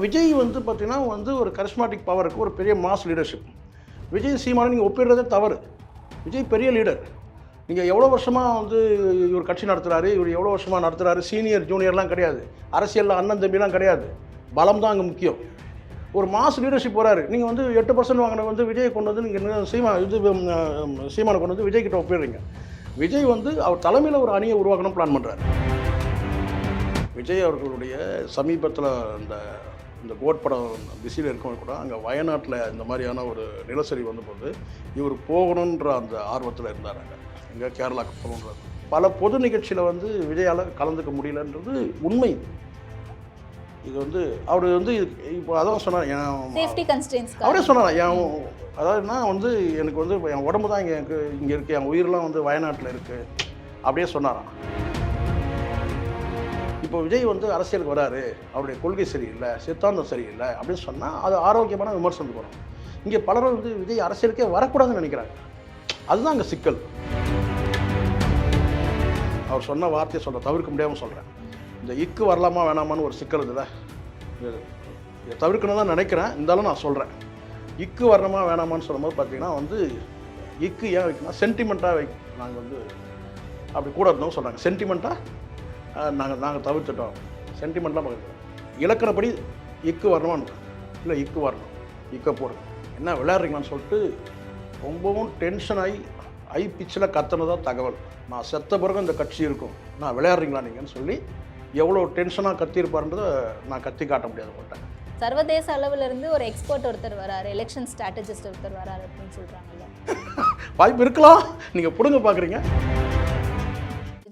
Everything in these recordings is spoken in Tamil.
விஜய் வந்து பார்த்தீங்கன்னா வந்து ஒரு கரிஸ்மாட்டிக் பவருக்கு ஒரு பெரிய மாஸ் லீடர்ஷிப் விஜய் சீமான நீங்கள் ஒப்பிடுறதே தவறு. விஜய் பெரிய லீடர் நீங்கள் எவ்வளோ வருஷமாக வந்து இவர் கட்சி நடத்துகிறாரு இவர் எவ்வளோ வருஷமாக நடத்துகிறாரு சீனியர் ஜூனியர்லாம் கிடையாது. அரசியலில் அண்ணன் தம்பிலாம் கிடையாது. பலம் தான் அங்கே முக்கியம். ஒரு மாஸ் லீடர்ஷிப் வராரு நீங்கள் வந்து எட்டு பர்சன்ட் வாங்கின வந்து விஜயை கொண்டு வந்து நீங்கள் சீமா இது சீமானை கொண்டு வந்து விஜய் கிட்ட ஒப்பிடுறீங்க. விஜய் வந்து அவர் தலைமையில் ஒரு அணியை உருவாக்கணும் பிளான் பண்ணுறாரு விஜய் அவர்களுடைய சமீபத்தில் அந்த இந்த கோட் படம் பிஸியில் இருக்கவங்க கூட அங்கே வயநாட்டில் இந்த மாதிரியான ஒரு நிலசரி வந்தபோது இவர் போகணுன்ற அந்த ஆர்வத்தில் இருந்தார் அங்கே. எங்கே கேரளாக்கு போகணுன்றது. பல பொது நிகழ்ச்சியில் வந்து விஜயால் கலந்துக்க முடியலன்றது உண்மை. இது வந்து அவர் வந்து இப்போ அதான் சொன்னார் அவரே சொன்னார் என் அதாவதுனா வந்து எனக்கு வந்து என் உடம்பு தான் இங்கே எனக்கு இங்கே இருக்குது என் உயிரெலாம் வந்து வயநாட்டில் இருக்குது அப்படியே சொன்னாராம். இப்போ விஜய் வந்து அரசியலுக்கு வராரு அவருடைய கொள்கை சரியில்லை சித்தாந்தம் சரியில்லை அப்படின்னு சொன்னால் அது ஆரோக்கியமான விமர்சனம் வரும். இங்கே பலரும் வந்து விஜய் அரசியலுக்கே வரக்கூடாதுன்னு நினைக்கிறாங்க. அதுதான் அங்கே சிக்கல். அவர் சொன்ன வார்த்தையை சொல்ற தவிர்க்க முடியாமல் சொல்கிறேன் இந்த இக்கு வரலாமா வேணாமான்னு ஒரு சிக்கல் இதில் இதை தவிர்க்கணும் தான் நினைக்கிறேன். இருந்தாலும் நான் சொல்கிறேன் இக்கு வரணுமா வேணாமான்னு சொல்லும்போது பார்த்தீங்கன்னா வந்து இக்கு ஏன் வைக்கணும்? சென்டிமெண்ட்டாக வை நாங்கள் வந்து அப்படி கூட இருந்தவங்க சொல்கிறாங்க சென்டிமெண்ட்டாக நாங்கள் நாங்கள் தவிர்த்துட்டோம். சென்டிமெண்ட்லாம் பார்க்குறோம் இலக்கணப்படி இக்கு வரணுமான்னு இல்லை இக்கு வரணும். இக்க போடுங்க என்ன விளையாடுறீங்களான்னு சொல்லிட்டு ரொம்பவும் டென்ஷன் ஆகி ஐ பிச்சில் கத்துனதா தகவல். நான் செத்த பிறகு இந்த கட்சி இருக்கும். நான் விளையாடுறீங்களா நீங்கன்னு சொல்லி எவ்வளோ டென்ஷனாக கத்தியிருப்பாருன்றதை நான் கத்தி காட்ட முடியாது உங்கள்கிட்ட சர்வதேச அளவுல இருந்து ஒரு எக்ஸ்பர்ட் ஒருத்தர் வராரு. எலெக்ஷன் ஸ்ட்ராட்டஜிஸ்ட் ஒருத்தர் வராரு அப்படின்னு சொல்றாங்கல்ல. வாய்ப்பு இருக்கலாம். நீங்கள் பிடுங்க பார்க்குறீங்க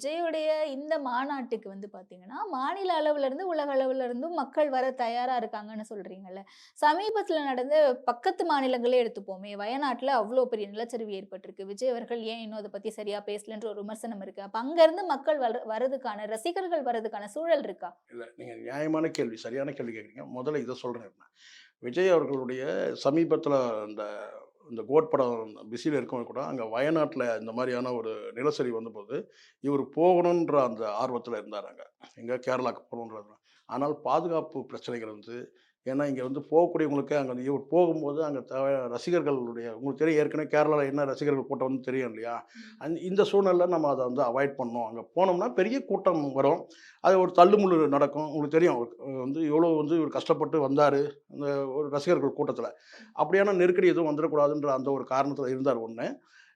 விஜயுடைய இந்த மாநாட்டுக்கு வந்து பாத்தீங்கன்னா மாநில அளவுல இருந்து உலக அளவுல இருந்தும் மக்கள் வர தயாரா இருக்காங்கன்னு சொல்றீங்கல்ல. சமீபத்துல நடந்த பக்கத்து மாநிலங்களே எடுத்துப்போமே வயநாட்டுல அவ்வளோ பெரிய நிலச்சரிவு ஏற்பட்டிருக்கு. விஜய் அவர்கள் ஏன் இன்னும் அதை பத்தி சரியா பேசலன்ற ஒரு விமர்சனம் இருக்கு. அப்ப அங்க இருந்து மக்கள் வர வரதுக்கான ரசிகர்கள் வரதுக்கான சூழல் இருக்கா? இல்லை நீங்கள் நியாயமான கேள்வி சரியான கேள்வி கேட்குறீங்க முதல்ல இதை சொல்கிறேன் விஜய் அவர்களுடைய சமீபத்தில் அந்த இந்த கோட் படம் பிஸியில் இருக்கவங்க கூட அங்கே வயநாட்டில் இந்த மாதிரியான ஒரு நிலசரி வந்தபோது இவர் போகணுன்ற அந்த ஆர்வத்தில் இருந்தார் அங்கே. எங்கே கேரளாவுக்கு போகணுன்றது ஆனால் பாதுகாப்பு பிரச்சனைகள் வந்து ஏன்னா இங்கே வந்து போகக்கூடியவங்களுக்கு அங்கே இவர் போகும்போது அங்கே தேவை ரசிகர்களுடைய உங்களுக்கு தெரியும் ஏற்கனவே கேரளாவில் என்ன ரசிகர்கள் கூட்டம் வந்து தெரியும் இல்லையா? அந்த இந்த சூழ்நிலையில் நம்ம அதை வந்து அவாய்ட் பண்ணோம் அங்கே போனோம்னா பெரிய கூட்டம் வரும். அது ஒரு தள்ளுமுள்ளு நடக்கும். உங்களுக்கு தெரியும் வந்து எவ்வளோ வந்து இவர் கஷ்டப்பட்டு வந்தார் அந்த ஒரு ரசிகர்கள் கூட்டத்தில். அப்படியான நெருக்கடி எதுவும் வந்துடக்கூடாதுன்ற அந்த ஒரு காரணத்தில் இருந்தார் ஒன்று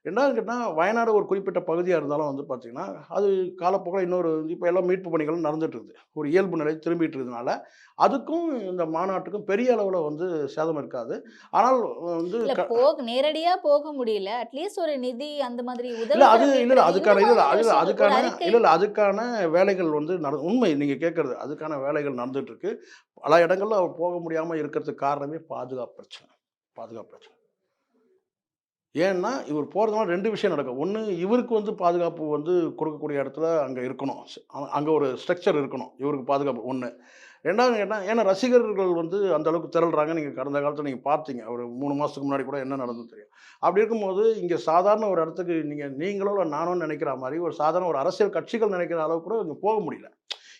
ரெண்டாவது கேட்டால் வயநாடு ஒரு குறிப்பிட்ட பகுதியாக இருந்தாலும் வந்து பார்த்திங்கன்னா அது காலப்போக்கில் இன்னொரு இப்போ எல்லாம் மீட்பு பணிகள் நடந்துட்டு இருக்குது. ஒரு இயல்பு நிலை திரும்பிட்டு இருக்கிறதுனால அதுக்கும் இந்த மாநாட்டுக்கும் பெரிய அளவில் வந்து சேதம் இருக்காது. ஆனால் வந்து போக நேரடியா போக முடியல. அட்லீஸ்ட் ஒரு நிதி அந்த மாதிரி இல்ல அது இல்ல அதுக்கான இல்ல அது அதுக்கான இல்ல இல்ல அதுக்கான வேலைகள் வந்து நட உண்மை நீங்க கேட்கறது அதுக்கான வேலைகள் நடந்துட்டு இருக்கு. பல இடங்கள்ல அவர் போக முடியாம இருக்கிறதுக்கு காரணமே பாதுகாப்பு பிரச்சனை. பாதுகாப்பு பிரச்சனை. ஏன்னா இவர் போகிறதுனால ரெண்டு விஷயம் நடக்கும். ஒன்று இவருக்கு வந்து பாதுகாப்பு வந்து கொடுக்கக்கூடிய இடத்துல அங்கே இருக்கணும். அங்கே ஒரு ஸ்ட்ரக்சர் இருக்கணும். இவருக்கு பாதுகாப்பு. ஒன்று ரெண்டாவது கேட்டால் ஏன்னா ரசிகர்கள் வந்து அந்த அளவுக்கு திரள்றாங்க. நீங்கள் கடந்த காலத்தில் நீங்கள் பார்த்தீங்க. ஒரு மூணு மாதத்துக்கு முன்னாடி கூட என்ன நடந்து தெரியும். அப்படி இருக்கும்போது இங்கே சாதாரண ஒரு இடத்துக்கு நீங்கள் நீங்களோ இல்லை நினைக்கிற மாதிரி ஒரு சாதாரண ஒரு அரசியல் கட்சிகள் நினைக்கிற அளவுக்கு கூட இங்கே போக முடியல.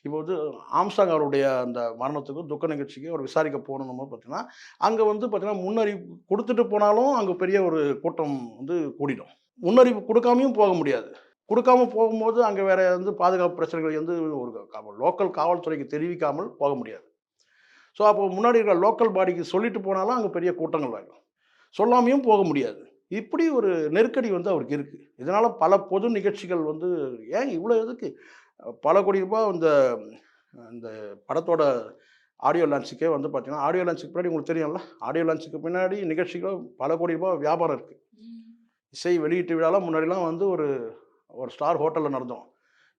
இப்போ வந்து ஆம்சாங் அவருடைய அந்த மரணத்துக்கு துக்க நிகழ்ச்சிக்கு அவர் விசாரிக்க போகணும் பார்த்தீங்கன்னா அங்கே வந்து பார்த்தீங்கன்னா முன்னறிவிப்பு கொடுத்துட்டு போனாலும் அங்கே பெரிய ஒரு கூட்டம் வந்து கூடிடும். முன்னறிவு கொடுக்காமையும் போக முடியாது. கொடுக்காம போகும்போது அங்கே வேற வந்து பாதுகாப்பு பிரச்சனைகள் வந்து ஒரு லோக்கல் காவல்துறைக்கு தெரிவிக்காமல் போக முடியாது. ஸோ அப்போ முன்னாடி இருக்கிற லோக்கல் பாடிக்கு சொல்லிட்டு போனாலும் அங்கே பெரிய கூட்டங்கள் வரும். சொல்லாமையும் போக முடியாது. இப்படி ஒரு நெருக்கடி வந்து அவருக்கு இருக்குது இதனால் பல பொது நிகழ்ச்சிகள் வந்து ஏன் இவ்வளோ எதுக்கு? பல கோடி ரூபாய் இந்த இந்த படத்தோட ஆடியோ லான்ச்சுக்கே வந்து பார்த்தீங்கன்னா ஆடியோ லான்ச்சுக்கு பின்னாடி உங்களுக்கு தெரியும்ல ஆடியோ லான்ச்சுக்கு பின்னாடி நிகழ்ச்சிகள் பல கோடி ரூபாய் வியாபாரம் இருக்குது இசை வெளியீட்டு விழாலாம் முன்னாடிலாம் வந்து ஒரு ஒரு ஸ்டார் ஹோட்டலில் நடந்தோம்.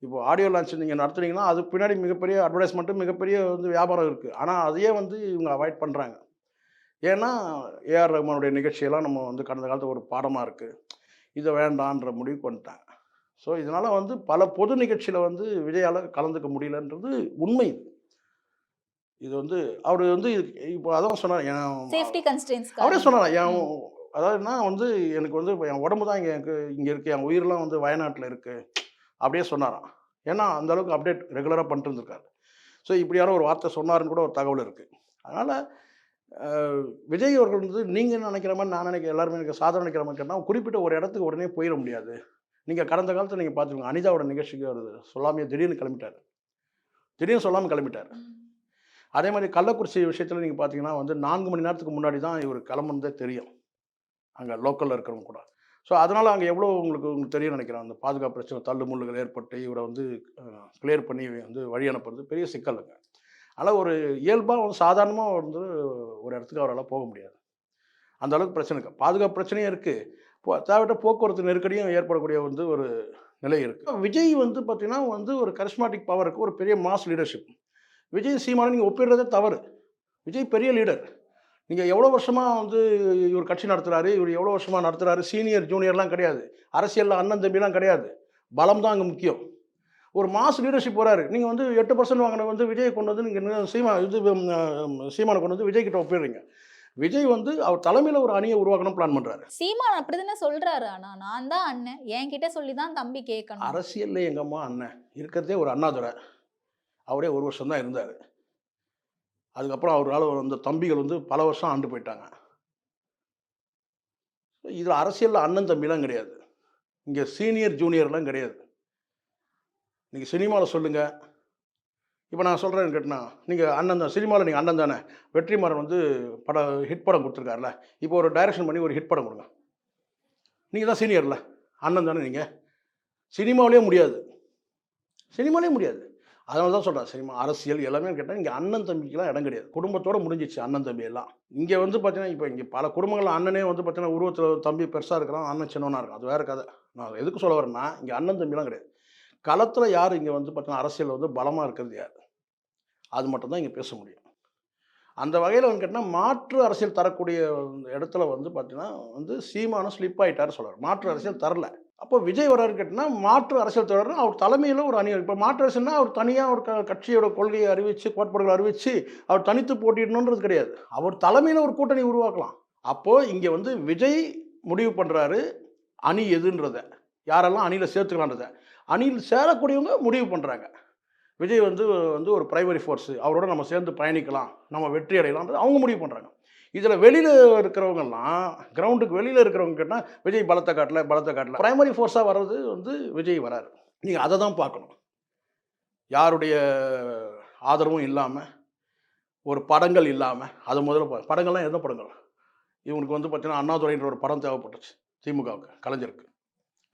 இப்போ ஆடியோ லான்ச் நீங்கள் நடத்துனீங்கன்னா அதுக்கு பின்னாடி மிகப்பெரிய அட்வர்டைஸ்மெண்ட்டு மிகப்பெரிய வந்து வியாபாரம் இருக்குது ஆனால் அதையே வந்து இவங்க அவாய்ட் பண்ணுறாங்க ஏன்னா ஏஆர் ரஹ்மானுடைய நிகழ்ச்சியெல்லாம் நம்ம வந்து கடந்த காலத்தில் ஒரு பாடமாக இருக்குது இதை வேண்டான்ற முடிவுக்கு வந்துட்டாங்க. ஸோ இதனால் வந்து பல பொது நிகழ்ச்சியில் வந்து விஜயால் கலந்துக்க முடியலன்றது உண்மை இது. வந்து அவர் வந்து இப்போ அதான் சொன்னார் அவரே சொன்னார் என் அதாவதுனா வந்து எனக்கு வந்து என் உடம்பு தான் இங்கே எனக்கு இங்கே இருக்குது என் உயிரெலாம் வந்து வயநாட்டில் இருக்குது அப்படியே சொன்னாராம். ஏன்னா அந்த அளவுக்கு அப்டேட் ரெகுலராக பண்ணிட்டு இருந்திருக்காரு. ஸோ இப்படி யாரோ ஒரு வார்த்தை சொன்னாருன்னு கூட ஒரு தகவல் இருக்குது அதனால் விஜய் அவர்கள் வந்து நீங்கள் நினைக்கிற மாதிரி நான் நினைக்க எல்லாருமே எனக்கு சாதாரண நினைக்கிற மாதிரி கேட்டால் குறிப்பிட்ட ஒரு இடத்துக்கு உடனே போயிட முடியாது. நீங்கள் கடந்த காலத்தில் நீங்கள் பார்த்துக்கோங்க அனிதாவோட நிகழ்ச்சிக்கு அவர் சொல்லாமையே திடீர்னு கிளம்பிட்டார். திடீர்னு சொல்லாமல் கிளம்பிட்டார். அதே மாதிரி கள்ளக்குறிச்சி விஷயத்தில் நீங்கள் பார்த்தீங்கன்னா வந்து நான்கு மணி நேரத்துக்கு முன்னாடி தான் இவர் கிளம்புனதே தெரியும். அங்கே லோக்கலில் இருக்கிறவங்க கூட. ஸோ அதனால் அங்கே எவ்வளோ உங்களுக்கு உங்களுக்கு தெரியும் நினைக்கிறேன். அந்த பாதுகாப்பு பிரச்சனை தள்ளு முள்ளுகள் ஏற்பட்டு இவரை வந்து கிளியர் பண்ணி வந்து வழி அனுப்புறது பெரிய சிக்கலுங்க அதனால் ஒரு இயல்பாக வந்து சாதாரணமாக வந்து ஒரு இடத்துக்கு அவரால் போக முடியாது. அந்த அளவுக்கு பிரச்சனை இருக்கு. பாதுகாப்பு பிரச்சனையும் இருக்குது போ போக்குவரத்து நெருக்கடியும் ஏற்படக்கூடிய வந்து ஒரு நிலை இருக்குது விஜய் வந்து பார்த்திங்கன்னா வந்து ஒரு கரிஸ்மாட்டிக் பவருக்கு ஒரு பெரிய மாஸ் லீடர்ஷிப் விஜய் சீமான நீங்கள் ஒப்பிடுறதே தவறு. விஜய் பெரிய லீடர் நீங்கள் எவ்வளோ வருஷமாக வந்து இவர் கட்சி நடத்துகிறாரு இவர் எவ்வளோ வருஷமாக நடத்துகிறாரு சீனியர் ஜூனியர்லாம் கிடையாது. அரசியலில் அண்ணன் தம்பிலாம் கிடையாது. பலம் தான் அங்கே முக்கியம். ஒரு மாஸ் லீடர்ஷிப் வராரு நீங்கள் வந்து எட்டு பர்சன்ட் வாங்கின வந்து விஜய் கொண்டு வந்து நீங்கள் சீமா இது சீமானை கொண்டு வந்து விஜய் கிட்ட ஒப்பிடுறீங்க. விஜய் வந்து அவர் தலைமையில் ஒரு அணியை உருவாக்கணும் பிளான் பண்ணுறாரு சீமான் அப்படிதானே சொல்றாரு. ஆனா நான் தான் அண்ணன். என்கிட்ட சொல்லி தான் தம்பி கேட்கணும். அரசியலில் எங்கள் அம்மா அண்ணன்? இருக்கிறதே ஒரு அண்ணாதுரை. அவரே ஒரு வருஷம் தான் இருந்தார். அதுக்கப்புறம் அவரால் அந்த தம்பிகள் வந்து பல வருஷம் ஆண்டு போயிட்டாங்க. இதில் அரசியலில் அண்ணன் தம்பிலாம் கிடையாது. இங்கே சீனியர் ஜூனியர்லாம் கிடையாது. நீங்கள் சினிமாவில் சொல்லுங்கள் இப்போ நான் சொல்கிறேன்னு கேட்டினா நீங்கள் அண்ணன் தான் சினிமாவில் நீங்கள் அண்ணன் தானே வெற்றிமாறன் வந்து படம் ஹிட் படம் கொடுத்துருக்காருல இப்போ ஒரு டைரக்ஷன் பண்ணி ஒரு ஹிட் படம் கொடுங்க. நீங்கள் தான் சீனியரில் அண்ணன் தானே நீங்கள் சினிமாவிலே முடியாது. சினிமாலே முடியாது. அதனால தான் சொல்கிறேன் சினிமா அரசியல் எல்லாமே கேட்டால் இங்கே அண்ணன் தம்பிக்கெலாம் இடம் கிடையாது. குடும்பத்தோடு முடிஞ்சிச்சு அண்ணன் தம்பி எல்லாம். இங்கே வந்து பார்த்தீங்கன்னா இப்போ இங்கே பல குடும்பங்கள் அண்ணனே வந்து பார்த்தீங்கன்னா உருவத்தில் தம்பி பெருசாக இருக்கிறான் அண்ணன் சின்னவனாக இருக்கும் அது வேறு கதை. நான் எதுக்கு சொல்ல வரேன்னா இங்கே அண்ணன் தம்பிலாம் கிடையாது. களத்தில் யார் இங்கே வந்து பார்த்தீங்கன்னா அரசியல் வந்து பலமாக இருக்கிறது யார்? அது மட்டும்தான் இங்கே பேச முடியும். அந்த வகையில் வந்து கேட்டால் மாற்று அரசியல் தரக்கூடிய இடத்துல வந்து பார்த்தீங்கன்னா வந்து சீமானும் ஸ்லிப் ஆகிட்டார் சொல்கிறார் மாற்று அரசியல் தரல. அப்போ விஜய் வராரு கேட்டினா மாற்று அரசியல் தொடர்னு அவர் தலைமையில் ஒரு அணி இப்போ மாற்று அரசியல்னா அவர் தனியாக ஒரு க கட்சியோட கொள்கையை அறிவித்து கோட்பாடுகளை அறிவித்து அவர் தனித்து போட்டிடணுன்றது கிடையாது. அவர் தலைமையில் ஒரு கூட்டணி உருவாக்கலாம். அப்போது இங்கே வந்து விஜய் முடிவு பண்ணுறாரு அணி எதுன்றதை. யாரெல்லாம் அணியில் சேர்த்துக்கலான்றத. அணியில் சேரக்கூடியவங்க முடிவு பண்ணுறாங்க விஜய் வந்து வந்து ஒரு பிரைமரி ஃபோர்ஸு அவரோட நம்ம சேர்ந்து பயணிக்கலாம் நம்ம வெற்றி அடையலாம் அவங்க முடிவு பண்ணுறாங்க இதில் வெளியில் இருக்கிறவங்கெல்லாம் கிரவுண்டுக்கு வெளியில் இருக்கிறவங்க கேட்டால் விஜய் பலத்தை காட்டல பலத்தை காட்டல. பிரைமரி ஃபோர்ஸாக வர்றது வந்து விஜய் வராரு நீங்கள் அதை தான் பார்க்கணும். யாருடைய ஆதரவும் இல்லாமல் ஒரு படங்கள் இல்லாமல் அது முதல்ல படங்கள்லாம் எந்த படங்கள்? இவனுக்கு வந்து பார்த்தீங்கன்னா அண்ணாதுரைன்ற ஒரு படம் தேவைப்பட்டுச்சு திமுகவுக்கு கலைஞருக்கு.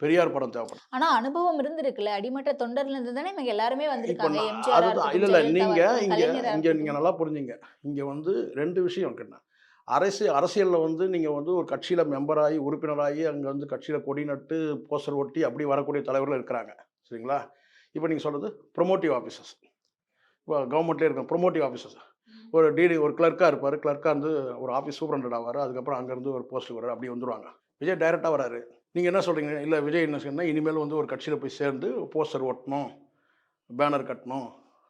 பெரியார் படம் தேவைப்படும். ஆனா அனுபவம் இருந்திருக்குல்ல. அடிமட்ட தொண்டர்ல இருந்து தானே இவங்க எல்லாருமே வந்திருக்காங்க. அதுதான். இல்லை இல்லை. நீங்கள் இங்கே இங்கே நீங்கள் நல்லா புரிஞ்சுங்க. இங்கே வந்து ரெண்டு விஷயம் கேட்டா அரசு அரசியலில் வந்து நீங்கள் வந்து ஒரு கட்சியில் மெம்பராகி உறுப்பினராகி அங்கே வந்து கட்சியில் கொடி நட்டு போஸ்டர் ஒட்டி அப்படி வரக்கூடிய தலைவர்கள் இருக்கிறாங்க. சரிங்களா? இப்போ நீங்கள் சொல்கிறது ப்ரொமோட்டிவ் ஆஃபீஸர்ஸ் இப்போ கவர்மெண்ட்லேயே இருக்கும் ப்ரொமோட்டிவ் ஆஃபீஸர்ஸ் ஒரு டிடி ஒரு கிளர்க்காக இருப்பார். கிளர்க்காக இருந்து ஒரு ஆஃபீஸ் சூப்பரண்டட் ஆவார். அதுக்கப்புறம் அங்கேருந்து ஒரு போஸ்ட் வர்றாரு. அப்படி வந்துருவாங்க. விஜய் டைரெக்டாக வராரு நீங்கள் என்ன சொல்கிறீங்க இல்லை விஜய் என்ன சொன்னால் இனிமேல் வந்து ஒரு கட்சியில் போய் சேர்ந்து போஸ்டர் ஒட்டணும் பேனர் கட்டணும்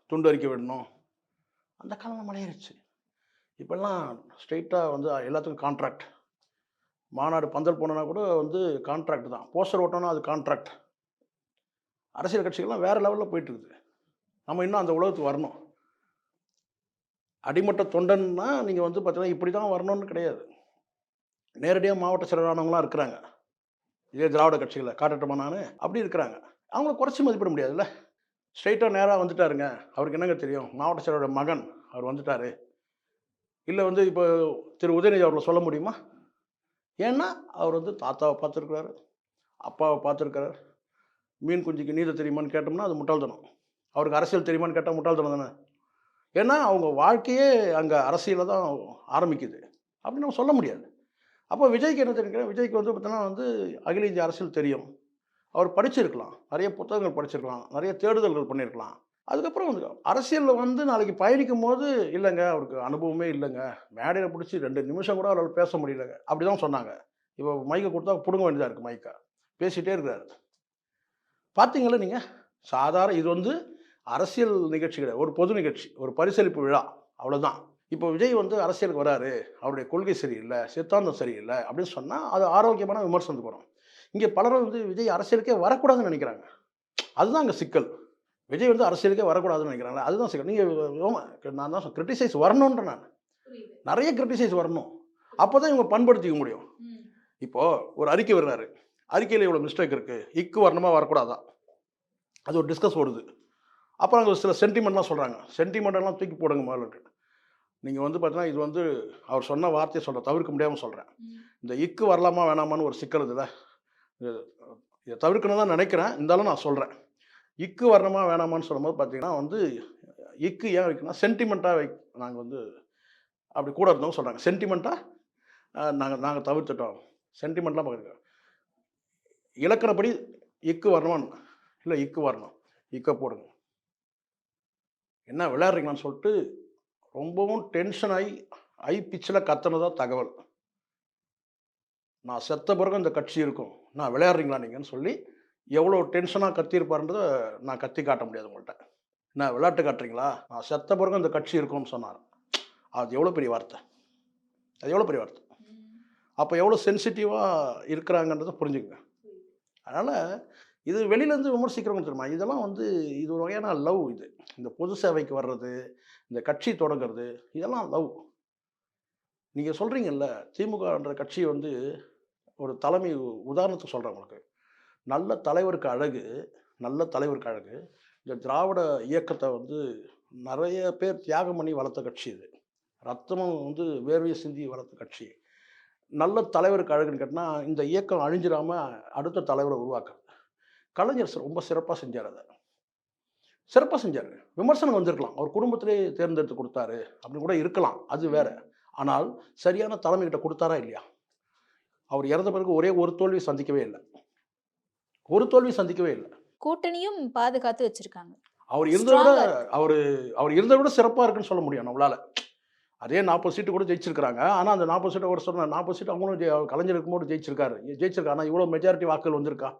துண்டு அரிக்க விடணும். அந்த காலம் மலையிருச்சு இப்போல்லாம் ஸ்ட்ரெயிட்டாக வந்து எல்லாத்துக்கும் கான்ட்ராக்ட் மாநாடு பந்தல் போனோன்னா கூட வந்து கான்ட்ராக்ட் தான். போஸ்டர் ஓட்டணும்னா அது கான்ட்ராக்ட் அரசியல் கட்சிகள்லாம் வேறு லெவலில் போயிட்டு இருக்குது நம்ம இன்னும் அந்த உலகத்துக்கு வரணும். அடிமட்ட தொண்டன்னா நீங்கள் வந்து பார்த்தீங்கன்னா இப்படி தான் வரணும்னு கிடையாது. நேரடியாக மாவட்ட செயலாளர்களாக இருக்கிறாங்க. இதே திராவிட கட்சிகளை காட்டட்டுமா நான்? அப்படி இருக்கிறாங்க. அவங்கள குறைச்சி மதிப்பிட முடியாதுல்ல? ஸ்ட்ரைட்டாக நேராக வந்துட்டாருங்க. அவருக்கு என்னங்க தெரியும்? மாவட்ட செயலரோட மகன் அவர் வந்துட்டார். இல்லை வந்து இப்போ திரு உதயநிதி அவர்களை சொல்ல முடியுமா? ஏன்னா அவர் வந்து தாத்தாவை பார்த்துருக்குறாரு அப்பாவை பார்த்துருக்காரு மீன் குஞ்சுக்கு நீந்த தெரியுமான்னு கேட்டோம்னா அது முட்டாள்தனம். அவருக்கு அரசியல் தெரியுமான்னு கேட்டால் முட்டாள்தனம் தானே? ஏன்னா அவங்க வாழ்க்கையே அங்கே அரசியலில் தான் ஆரம்பிக்குது. அப்படின்னு நம்ம சொல்ல முடியாது. அப்போ விஜய்க்கு என்ன தெரியும்? விஜய்க்கு வந்து பார்த்தோன்னா வந்து அகில இந்திய அரசியல் தெரியும். அவர் படிச்சிருக்கலாம். நிறைய புத்தகங்கள் படிச்சிருக்கலாம். நிறைய தேடுதல்கள் பண்ணியிருக்கலாம் அதுக்கப்புறம் வந்து அரசியலில் வந்து நாளைக்கு பயணிக்கும் போது இல்லைங்க அவருக்கு அனுபவமே இல்லைங்க. மேடையில் பிடிச்சி ரெண்டு நிமிஷம் கூட அவரால் பேச முடியலங்க. அப்படி தான் சொன்னாங்க. இப்போ மைக்கை கொடுத்தா பிடுங்க வேண்டியதாக இருக்குது மைக்கை பேசிகிட்டே இருக்கிறாரு. பார்த்தீங்களா நீங்கள் சாதாரண இது வந்து அரசியல் நிகழ்ச்சி கிடையாது ஒரு பொது நிகழ்ச்சி ஒரு பரிசளிப்பு விழா. அவ்வளோதான் இப்போ விஜய் வந்து அரசியலுக்கு வராரு அவருடைய கொள்கை சரியில்லை சித்தாந்தம் சரியில்லை அப்படின்னு சொன்னால் அது ஆரோக்கியமான விமர்சனத்துக்கு வரும். இங்கே பலரும் வந்து விஜய் அரசியலுக்கே வரக்கூடாதுன்னு நினைக்கிறாங்க. அதுதான் அங்கே சிக்கல். விஜய் வந்து அரசியலுக்கே வரக்கூடாதுன்னு நினைக்கிறாங்க அதுதான் சிக்கல். நீங்கள் நான் தான் கிரிட்டிசைஸ் வரணுன்ற நான். நிறைய கிரிட்டிசைஸ் வரணும். அப்போ தான் இவங்க பண்படுத்திக்க முடியும். இப்போது ஒரு அறிக்கை வர்றாரு அறிக்கையில் இவ்வளோ மிஸ்டேக் இருக்குது இக்கு வரணுமா வரக்கூடாதா? அது ஒரு டிஸ்கஸ் ஓடுது. அப்புறம் அங்கே சில சென்டிமெண்ட்லாம் சொல்கிறாங்க சென்டிமெண்டெல்லாம் தூக்கி போடுங்க முதல்ல. நீங்கள் வந்து பார்த்தீங்கன்னா இது வந்து அவர் சொன்ன வார்த்தையை சொல்கிறேன் தவிர்க்க முடியாமல் சொல்கிறேன் இந்த இக்கு வரலாமா வேணாமான்னு ஒரு சிக்கல் இதில் இதை தவிர்க்கணும் தான் நினைக்கிறேன். இருந்தாலும் நான் சொல்கிறேன் இக்கு வரணுமா வேணாமான்னு சொல்லும்போது பார்த்தீங்கன்னா வந்து இக்கு ஏன் வைக்கணும் சென்டிமெண்ட்டாக வை நாங்கள் வந்து அப்படி கூட இருந்தவங்க சொல்கிறாங்க சென்டிமெண்ட்டாக நாங்கள் நாங்கள் தவிர்த்துட்டோம். சென்டிமெண்ட்லாம் பார்க்குறோம் இலக்கணப்படி இக்கு வரணுமான்னு. இல்லை இக்கு வரணும். இக்க போடுங்க. என்ன விளையாடுறீங்களான்னு சொல்லிட்டு ரொம்பவும் டென்ஷன் ஆகி ஐ பிச்சில் கத்துனதா தகவல். நான் செத்த பிறகு இந்த கட்சி இருக்கும். நான் விளையாடுறீங்களா நீங்கன்னு சொல்லி எவ்வளோ டென்ஷனாக கத்தியிருப்பாருன்றதை நான் கத்தி காட்ட முடியாது உங்கள்கிட்ட என்ன விளையாட்டு காட்டுறீங்களா? நான் செத்த பிறகு இந்த கட்சி இருக்கும்னு சொன்னார். அது எவ்வளோ பெரிய வார்த்தை? அது எவ்வளோ பெரிய வார்த்தை? அப்போ எவ்வளோ சென்சிட்டிவாக இருக்கிறாங்கன்றதை புரிஞ்சுக்கங்க. அதனால் இது வெளியிலேருந்து விமர்சிக்கிறவங்க தெரியுமா? இதெல்லாம் வந்து இது ஒரு வகையான லவ் இது. இந்த பொது சேவைக்கு வர்றது இந்த கட்சி தொடங்குறது இதெல்லாம் லவ் நீங்கள் சொல்கிறீங்கல்ல திமுகன்ற கட்சி வந்து ஒரு தலைமை உதாரணத்துக்கு சொல்கிறேன் உங்களுக்கு. நல்ல தலைவருக்கு அழகு நல்ல தலைவருக்கு அழகு. இந்த திராவிட இயக்கத்தை வந்து நிறைய பேர் தியாகம் பண்ணி வளர்த்த கட்சி இது. ரத்தமும் வந்து வேர்வையை சிந்தி வளர்த்த கட்சி. நல்ல தலைவருக்கு அழகுன்னு கேட்டால் இந்த இயக்கம் அழிஞ்சிடாமல் அடுத்த தலைவரை உருவாக்குறது கலைஞர் ரொம்ப சிறப்பாக செஞ்சார் அதை. சிறப்பாக செஞ்சார். விமர்சனம் வந்திருக்கலாம். அவர் குடும்பத்திலே தேர்ந்தெடுத்து கொடுத்தாரு அப்படின்னு கூட இருக்கலாம். அது வேற. ஆனால் சரியான தலைமைகிட்ட கொடுத்தாரா இல்லையா? அவர் இறந்த பிறகு ஒரே ஒரு தோல்வி சந்திக்கவே இல்லை. ஒரு தோல்வி சந்திக்கவே இல்லை. கூட்டணியும் பாதுகாத்து வச்சிருக்காங்க. அவர் இருந்ததை விட. அவர் அவர் இருந்ததை விட சிறப்பாக இருக்குன்னு சொல்ல முடியும் நம்மளால. அதே நாற்பது சீட்டு கூட ஜெயிச்சிருக்கிறாங்க. ஆனால் அந்த நாற்பது சீட்டை ஒரு சொன்ன நாற்பது சீட்டு அவங்களும் கலைஞர் இருக்கும்போது ஜெயிச்சிருக்காரு. ஜெயிச்சிருக்கா ஆனால் இவ்வளோ மெஜாரிட்டி வாக்குகள் வந்திருக்கா?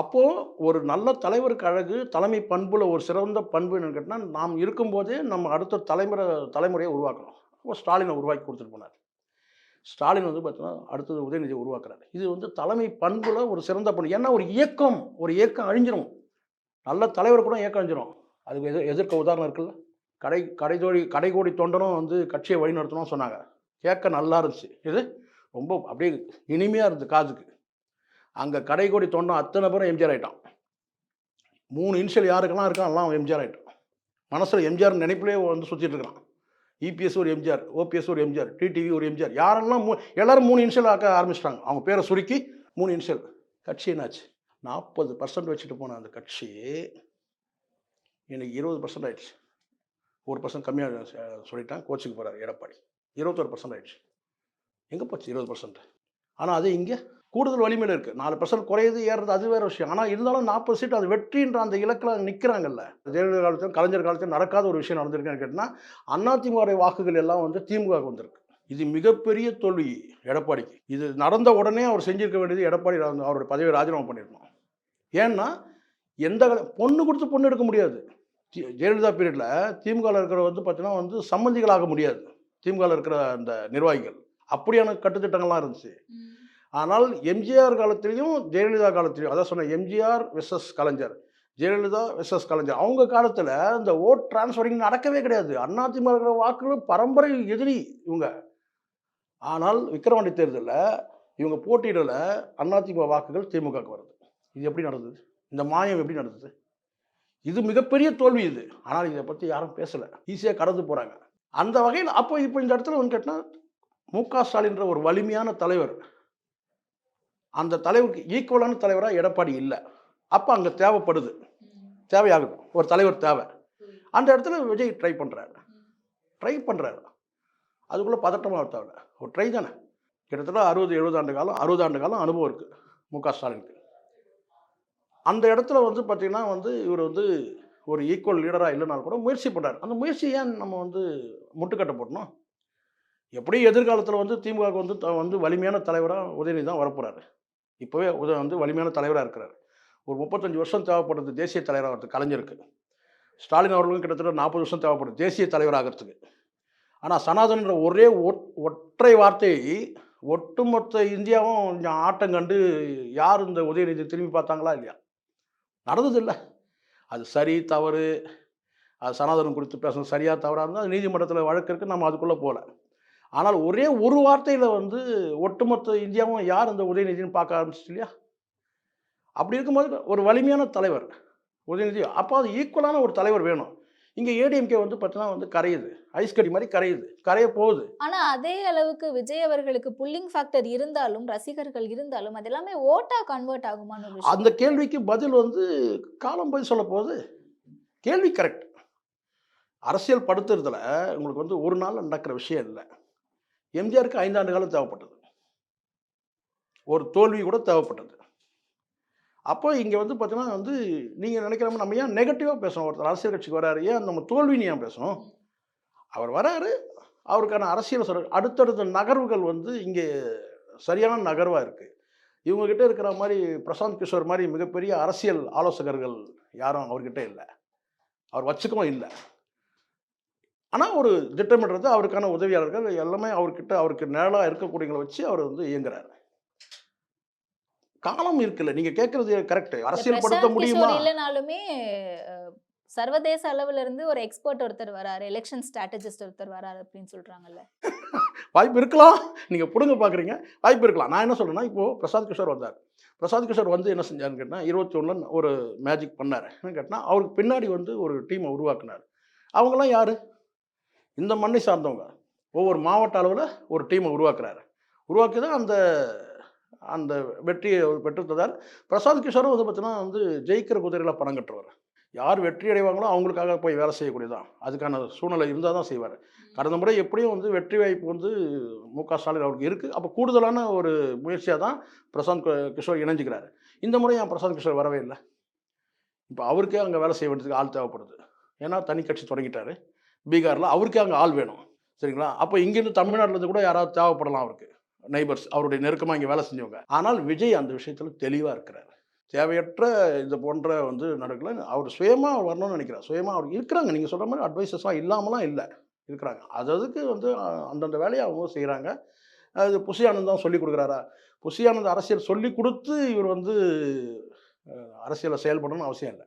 அப்போது ஒரு நல்ல தலைவருக்கு அழகு தலைமை பண்புல ஒரு சிறந்த பண்பு என்னன்னு கேட்டால் நாம் இருக்கும்போதே நம்ம அடுத்த தலைமுறை தலைமுறையை உருவாக்கணும் அப்போ ஸ்டாலினை உருவாக்கி கொடுத்துட்டு போனார். ஸ்டாலின் வந்து பார்த்தீங்கன்னா அடுத்தது உதயநிதியை உருவாக்குறாரு. இது வந்து தலைமை பண்பில் ஒரு சிறந்த பண்பு. ஏன்னா ஒரு இயக்கம் ஒரு இயக்கம் அழிஞ்சிரும். நல்ல தலைவர் கூட இயக்கம் அழிஞ்சிரும். அதுக்கு எதிர் எதிர்க்க உதாரணம் இருக்குல்ல? கடை கடைதோடி கடைகோடி தொண்டனும் வந்து கட்சியை வழிநடத்தணும்னு சொன்னாங்க. கேட்க நல்லா இருந்துச்சு. இது ரொம்ப அப்படியே இனிமையாக இருந்துச்சு காதுக்கு. அங்கே கடைகோடி தொண்டன் அத்தனை பேரும் எம்ஜிஆர் ஆயிட்டான். மூணு இனிஷியல் யாருக்கெல்லாம் இருக்கான் எல்லாம் எம்ஜிஆர் ஆயிட்டான். மனசில் எம்ஜிஆர் நினைப்பிலே வந்து சுற்றிட்டு இருக்கிறான். இபிஎஸ் ஒரு எம்ஜிஆர் ஓபிஎஸ் ஒரு எம்ஜிஆர் டிடிவி ஒரு எம்ஜிஆர் யாரெல்லாம் மூ எல்லோரும் மூணு இனிஷியல் ஆக்க ஆரம்பிச்சிட்டாங்க. அவங்க பேரை சுருக்கி மூணு இனிஷியல் கட்சி என்னாச்சு? நாற்பது பர்சன்ட் வச்சுட்டு போன அந்த கட்சி எனக்கு இருபது பர்சன்ட் ஆயிடுச்சு. ஒரு பர்சன்ட் கம்மியாக சொல்லிட்டான் கோச்சுக்கு போகிறார் எடப்பாடி. இருபத்தொரு பர்சன்ட் ஆயிடுச்சு. எங்கே போச்சு இருபது பர்சன்ட் ஆனால் அது இங்கே கூடுதல் வலிமையில் இருக்குது நாலு பர்சன்ட் குறையுது ஏறுறது அது வேறு விஷயம். ஆனால் இருந்தாலும் நாற்பது சீட் அது வெற்றின்ற அந்த இலக்கில் நிற்கிறாங்கல்ல ஜெயலலிதா காலத்திலும் கலைஞர் காலத்திலும் நடக்காத ஒரு விஷயம் நடந்திருக்குன்னு கேட்டால் அதிமுகவுடைய வாக்குகள் எல்லாம் வந்து திமுக வந்திருக்கு. இது மிகப்பெரிய தோல்வி எடப்பாடிக்கு. இது நடந்த உடனே அவர் செஞ்சிருக்க வேண்டியது எடப்பாடி அவருடைய பதவியை ராஜினாமா பண்ணிடணும் ஏன்னா எந்த பொண்ணு கொடுத்து பொண்ணு எடுக்க முடியாது. ஜெயலலிதா பீரியடில் திமுகவில் இருக்கிற வந்து பார்த்தீங்கன்னா வந்து சம்மந்திகளாக முடியாது. திமுகவில் இருக்கிற அந்த நிர்வாகிகள். அப்படியான கட்டுத்திட்டங்கள்லாம் இருந்துச்சு. ஆனால் எம்ஜிஆர் காலத்திலையும் ஜெயலலிதா காலத்திலையும் அதான் சொன்னேன் எம்ஜிஆர் விசஸ் கலைஞர் ஜெயலலிதா விசஸ் கலைஞர். அவங்க காலத்தில் இந்த ஓட் டிரான்ஸ்ஃபரிங் நடக்கவே கிடையாது. அதிமுக இருக்கிற வாக்குகள் பரம்பரை எதிரி இவங்க. ஆனால் விக்கிரவாண்டி தேர்தலில் இவங்க போட்டியிடல அதிமுக வாக்குகள் திமுகவுக்கு வருது. இது எப்படி நடந்தது? இந்த மாயம் எப்படி நடந்தது? இது மிகப்பெரிய தோல்வி இது. ஆனால் இதை பற்றி யாரும் பேசலை. ஈஸியாக கடந்து போகிறாங்க அந்த வகையில் அப்போ இப்போ இந்த இடத்துல வந்து கேட்டால் மு க ஸ்டாலின்ற ஒரு வலிமையான தலைவர் அந்த தலைவருக்கு ஈக்குவலான தலைவராக எடப்பாடி இல்லை. அப்போ அங்கே தேவைப்படுது. தேவையாகுது ஒரு தலைவர் தேவை. அந்த இடத்துல விஜய் ட்ரை பண்ணுறாரு ட்ரை பண்ணுறாரு அதுக்குள்ளே பதட்டமாக தேவை. ஒரு ட்ரை தானே. கிட்டத்தட்ட அறுபது எழுபது ஆண்டு காலம் அறுபது ஆண்டு காலம் அனுபவம் இருக்குது மு க ஸ்டாலினுக்கு. அந்த இடத்துல வந்து பார்த்திங்கன்னா வந்து இவர் வந்து ஒரு ஈக்குவல் லீடராக இல்லைனாலும் கூட முயற்சி பண்ணுறாரு அந்த முயற்சி ஏன் நம்ம வந்து முட்டுக்கட்டை போடணும்? எப்படி எதிர்காலத்தில் வந்து திமுக வந்து த- வந்து வலிமையான தலைவராக உதயநிதி தான் வரப்போகிறாரு இப்போவே உத வந்து வலிமையான தலைவராக இருக்கிறார். ஒரு முப்பத்தஞ்சு வருஷம் தேவைப்படுறது தேசிய தலைவராகிறது கலைஞருக்கு. ஸ்டாலின் அவர்களுக்கும் கிட்டத்தட்ட நாற்பது வருஷம் தேவைப்படுது தேசிய தலைவராகிறதுக்கு ஆனால் சனாதனன்ற ஒரே ஒற்றை வார்த்தையை ஒட்டுமொத்த இந்தியாவும் கொஞ்சம் ஆட்டம் கண்டு யார் இந்த உதயநிதி திரும்பி பார்த்தாங்களா இல்லையா? நடந்ததில்லை. அது சரி தவறு. அது சனாதனம் குறித்து பேசணும். சரியாக தவறாக இருந்தால் நீதிமன்றத்தில் வழக்கு இருக்குது நம்ம அதுக்குள்ளே போகல ஆனால் ஒரே ஒரு வார்த்தையில் வந்து ஒட்டுமொத்த இந்தியாவும் யார் அந்த உதயநிதினு பார்க்க ஆரம்பிச்சிச்சு இல்லையா? அப்படி இருக்கும்போது ஒரு வலிமையான தலைவர் உதயநிதி. அப்போ அது ஈக்குவலான ஒரு தலைவர் வேணும். இங்கே ஏடிஎம்கே வந்து பார்த்தீங்கன்னா வந்து கரையுது. ஐஸ் கட்டி மாதிரி கரையுது. கரைய போகுது. ஆனா அதே அளவுக்கு விஜய் அவர்களுக்கு புல்லிங் ஃபேக்டர் இருந்தாலும் ரசிகர்கள் இருந்தாலும் அது எல்லாமே ஓட்டா கன்வெர்ட் ஆகுமான்னு அந்த கேள்விக்கு பதில் வந்து காலம் போய் சொல்ல போகுது. கேள்வி கரெக்ட் அரசியல் படுத்துறதுல உங்களுக்கு வந்து ஒரு நாள் நடக்கிற விஷயம் இல்லை. எம்ஜிஆருக்கு ஐந்தாண்டு காலம் தேவைப்பட்டது. ஒரு தோல்வி கூட தேவைப்பட்டது. அப்போ இங்கே வந்து பார்த்தீங்கன்னா வந்து நீங்கள் நினைக்கிற மாதிரி நம்ம ஏன் நெகட்டிவாக பேசணும் ஒருத்தர் அரசியல் கட்சிக்கு வராரு. ஏன் நம்ம தோல்வின்னு ஏன் பேசணும் அவர் வராரு. அவருக்கான அரசியல் சொல்ற அடுத்தடுத்த நகர்வுகள் வந்து இங்கே சரியான நகர்வாக இருக்குது இவங்ககிட்ட இருக்கிற மாதிரி பிரசாந்த் கிஷோர் மாதிரி மிகப்பெரிய அரசியல் ஆலோசகர்கள் யாரும் அவர்கிட்ட இல்லை. அவர் வச்சுக்கவும் இல்லை. ஆனால் ஒரு திட்டமிடுறது அவருக்கான உதவியாளர்கள் எல்லாமே அவர்கிட்ட அவருக்கு நிழலாக இருக்கக்கூடியவங்களை வச்சு அவர் வந்து இயங்குறாரு. காலம் இருக்குல்ல. நீங்க கேட்கறது கரெக்ட் அரசியல் படுத்த முடியுமா? இல்லைனாலுமே சர்வதேச அளவுல இருந்து ஒரு எக்ஸ்பர்ட் ஒருத்தர் வராரு எலெக்ஷன் ஸ்ட்ராட்டஜிஸ்ட் ஒருத்தர் வராரு அப்படின்னு சொல்றாங்கல்ல. வாய்ப்பு இருக்கலாம். நீங்க புடுங்க பாக்குறீங்க. வாய்ப்பு இருக்கலாம். நான் என்ன சொல்றேன்னா இப்போ பிரசாந்த் கிஷோர் வந்தார். பிரசாந்த் கிஷோர் வந்து என்ன செஞ்சாருன்னு கேட்டால் இருபத்தி ஒன்றில் ஒரு மேஜிக் பண்ணார். என்ன கேட்டால் அவருக்கு பின்னாடி வந்து ஒரு டீமை உருவாக்குனார். அவங்கெல்லாம் யார்? இந்த மண்ணை சார்ந்தவங்க. ஒவ்வொரு மாவட்ட அளவில் ஒரு டீமை உருவாக்குறாரு. உருவாக்கி தான் அந்த அந்த வெற்றியை பெற்றுத்ததால் பெற்றுத்ததார் பிரசாந்த் கிஷோரும் வந்து பார்த்தீங்கன்னா வந்து ஜெயிக்கிற குதிரையில் பணம் கட்டுறவர். யார் வெற்றி அடைவாங்களோ அவங்களுக்காக போய் வேலை செய்யக்கூடியதான் அதுக்கான சூழ்நிலை இருந்தால் தான் செய்வார். கடந்த முறை எப்படியும் வந்து வெற்றி வாய்ப்பு வந்து மு க ஸ்டாலின் அவருக்கு இருக்குது அப்போ கூடுதலான ஒரு முயற்சியாக தான் பிரசாந்த் கிஷோர் இணைஞ்சிக்கிறாரு. இந்த முறை என் பிரசாந்த் கிஷோர் வரவே இல்லை? இப்போ அவருக்கே அங்கே வேலை செய்ய வேண்டியதுக்கு ஆள் தேவைப்படுது. ஏன்னா தனி கட்சி தொடங்கிட்டாரு. பீகாரில் அவருக்கே அங்கே ஆள் வேணும். சரிங்களா? அப்போ இங்கேருந்து தமிழ்நாட்டிலேருந்து கூட யாராவது தேவைப்படலாம் அவருக்கு. நெய்பர்ஸ் அவருடைய நெருக்கமாக இங்கே வேலை செஞ்சவங்க. ஆனால் விஜய் அந்த விஷயத்தில் தெளிவாக இருக்கிறார். தேவையற்ற இது போன்ற வந்து நடக்கல. அவர் சுயமாக வரணும்னு நினைக்கிறார். சுயமாக அவர் இருக்கிறாங்க. நீங்கள் சொல்கிற மாதிரி அட்வைசஸ்லாம் இல்லாமலாம் இல்லை. இருக்கிறாங்க. அது அதுக்கு வந்து அந்தந்த வேலையை அவங்க செய்கிறாங்க அது புசியானந்த் தான் சொல்லி கொடுக்குறாரா? புசியானந்த் அரசியல் சொல்லி கொடுத்து இவர் வந்து அரசியலை செயல்படணும்னு அவசியம் இல்லை.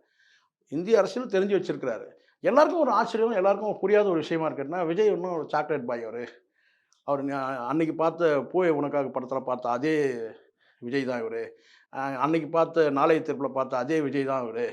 இந்திய அரசியல் தெரிஞ்சு வச்சிருக்கிறாரு. எல்லாருக்கும் ஒரு ஆச்சரியம் எல்லாருக்கும் புரியாத ஒரு விஷயமா இருக்குன்னா விஜய் இன்னும் ஒரு சாக்லேட் பாய் அவர். அவர் அன்னைக்கு பார்த்த பூவை உனக்காக படத்தில் பார்த்த அதே விஜய் தான் இவர். அன்னைக்கு பார்த்த நாளைய திருப்பில் பார்த்த அதே விஜய் தான் இவர்.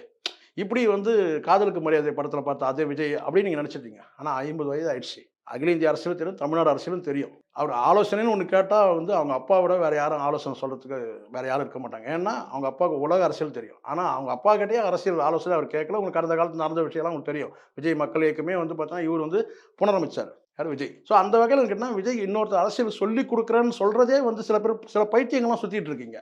இப்படி வந்து காதலுக்கு மரியாதை படத்தில் பார்த்த அதே விஜய் அப்படின்னு நீங்கள் நினச்சிட்டீங்க ஆனால் ஐம்பது வயது ஆயிடுச்சு. அகில இந்திய அரசியலும் தெரியும் தமிழ்நாடு அரசியலும் தெரியும். அவர் ஆலோசனைன்னு ஒன்று கேட்டால் வந்து அவங்க அப்பாவை விட வேறு யாரும் ஆலோசனை சொல்கிறதுக்கு வேறு யாரும் இருக்க மாட்டாங்க. ஏன்னா அவங்க அப்பாவுக்கு உலக அரசியல் தெரியும். ஆனால் அவங்க அப்பா கிட்டே அரசியல் ஆலோசனை அவர் கேட்கல. உங்களுக்கு கடந்த காலத்தில் நடந்த விஷயம்லாம் உங்களுக்கு தெரியும். விஜய் மக்கள் இயக்கமே வந்து பார்த்தா இவர் வந்து புனரமைச்சார். யார்? விஜய். ஸோ அந்த வகையில் கேட்டால் விஜய் இன்னொருத்தர் அரசியல் சொல்லி கொடுக்குறேன்னு சொல்கிறதே வந்து சில பேர் சில பைத்தியங்கள்லாம் சுற்றிட்டு இருக்கீங்க.